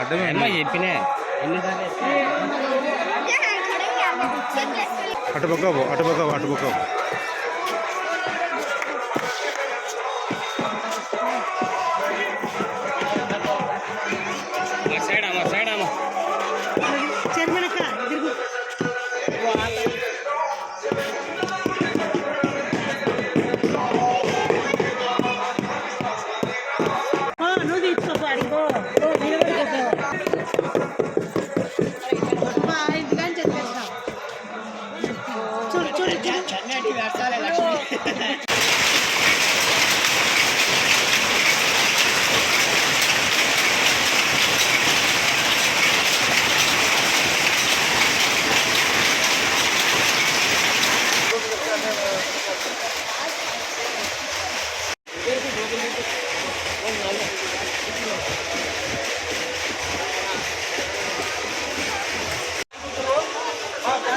అడ్డమే అమ్మ చెప్పినే ఎన్నిసార్లు చెప్తే అటుపక్క పో, అటుపక్క పో, అటుపక్క పో. మా సైడ్ అమ్మ సైడ్ అమ్మ చర్మనక్క Thank you. That's all I actually.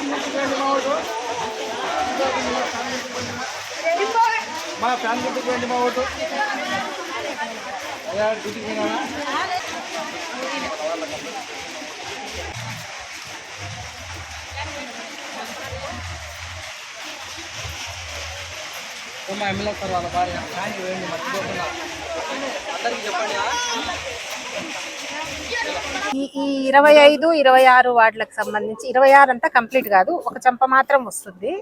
Thank you. మా ఫ్యాన్ గుర్తుకోండి మా ఓటు. గుర్తుకు మా ఎమ్మెల్యే సార్ వాళ్ళ భార్య. ఫ్యాన్ వేయండి మర్చిపోకుండా. అందరికీ చెప్పండి ఈ ఈ ఇరవై ఐదు ఇరవై ఆరు వార్డులకు సంబంధించి ఇరవై ఆరు అంతా కంప్లీట్ కాదు ఒక చెంప మాత్రం వస్తుంది.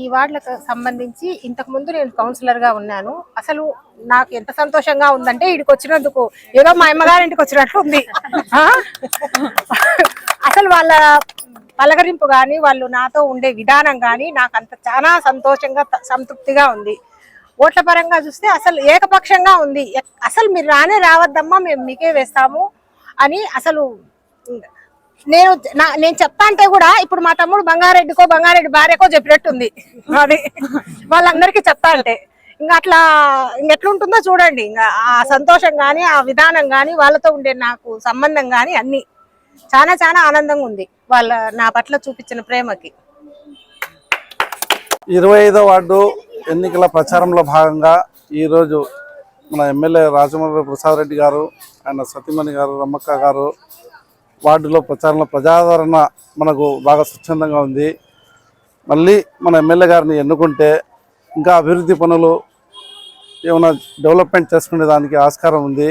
ఈ వార్డులకు సంబంధించి ఇంతకుముందు నేను కౌన్సిలర్గా ఉన్నాను. అసలు నాకు ఎంత సంతోషంగా ఉందంటే ఇడికి వచ్చినందుకు ఏదో మా అమ్మగారింటికి వచ్చినట్లు ఉంది. అసలు వాళ్ళ పలకరింపు కానీ వాళ్ళు నాతో ఉండే విధానం కానీ నాకు అంత చాలా సంతోషంగా సంతృప్తిగా ఉంది. ఓట్ల పరంగా చూస్తే అసలు ఏకపక్షంగా ఉంది. అసలు మీరు రానే రావద్దమ్మా మేము మీకే వేస్తాము. అని అసలు నేను నేను చెప్తా అంటే కూడా ఇప్పుడు మా తమ్ముడు బంగారెడ్డికో బంగారెడ్డి భార్యకో చెప్పినట్టుంది. అది వాళ్ళందరికీ చెప్తా అంటే. ఇంకా అట్లా ఇంకెట్లుంటుందో చూడండి. ఇంకా ఆ సంతోషం కానీ ఆ విధానం కానీ వాళ్ళతో ఉండే నాకు సంబంధం కానీ అన్ని చాలా చాలా ఆనందంగా ఉంది వాళ్ళ నా పట్ల చూపించిన ప్రేమకి. ఇరవై ఐదో వార్డు ఎన్నికల ప్రచారంలో భాగంగా ఈరోజు మన ఎమ్మెల్యే రాజమౌళి ప్రసాద్ రెడ్డి గారు ఆయన సతీమణి గారు రమ్మక్క గారు వార్డులో ప్రచారంలో ప్రజాదరణ మనకు బాగా స్వచ్ఛందంగా ఉంది. మళ్ళీ మన ఎమ్మెల్యే గారిని ఎన్నుకుంటే ఇంకా అభివృద్ధి పనులు ఏమైనా డెవలప్మెంట్ చేసుకునే దానికి ఆస్కారం ఉంది.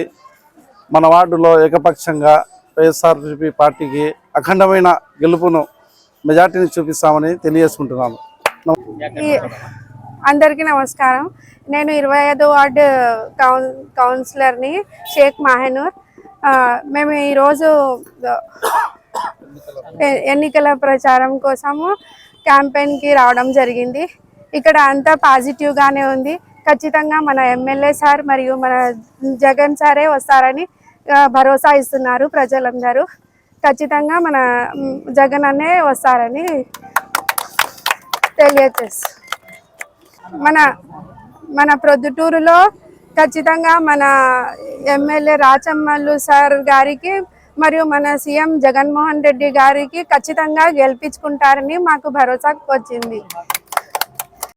మన వార్డులో ఏకపక్షంగా వైఎస్ఆర్సీపీ పార్టీకి అఖండమైన గెలుపును మెజార్టీని చూపిస్తామని తెలియజేసుకుంటున్నాను. అందరికీ నమస్కారం. నేను ఇరవై ఐదో వార్డు కౌన్ కౌన్సిలర్ని షేక్ మాహనూర్. మేము ఈరోజు ఎన్నికల ప్రచారం కోసము క్యాంపెయిన్కి రావడం జరిగింది. ఇక్కడ అంతా పాజిటివ్గానే ఉంది. ఖచ్చితంగా మన ఎమ్మెల్యే సార్ మరియు మన జగన్ సారే వస్తారని భరోసా ఇస్తున్నారు ప్రజలందరూ. ఖచ్చితంగా మన జగన్ అన్నే వస్తారని తెలియజేస్తారు మన మన ప్రొద్దుటూరులో ఖచ్చితంగా మన ఎమ్మెల్యే రాచమ్మల్లు సార్ గారికి మరియు మన సీఎం జగన్మోహన్ రెడ్డి గారికి ఖచ్చితంగా గెలిపించుకుంటారని మాకు భరోసా వచ్చింది.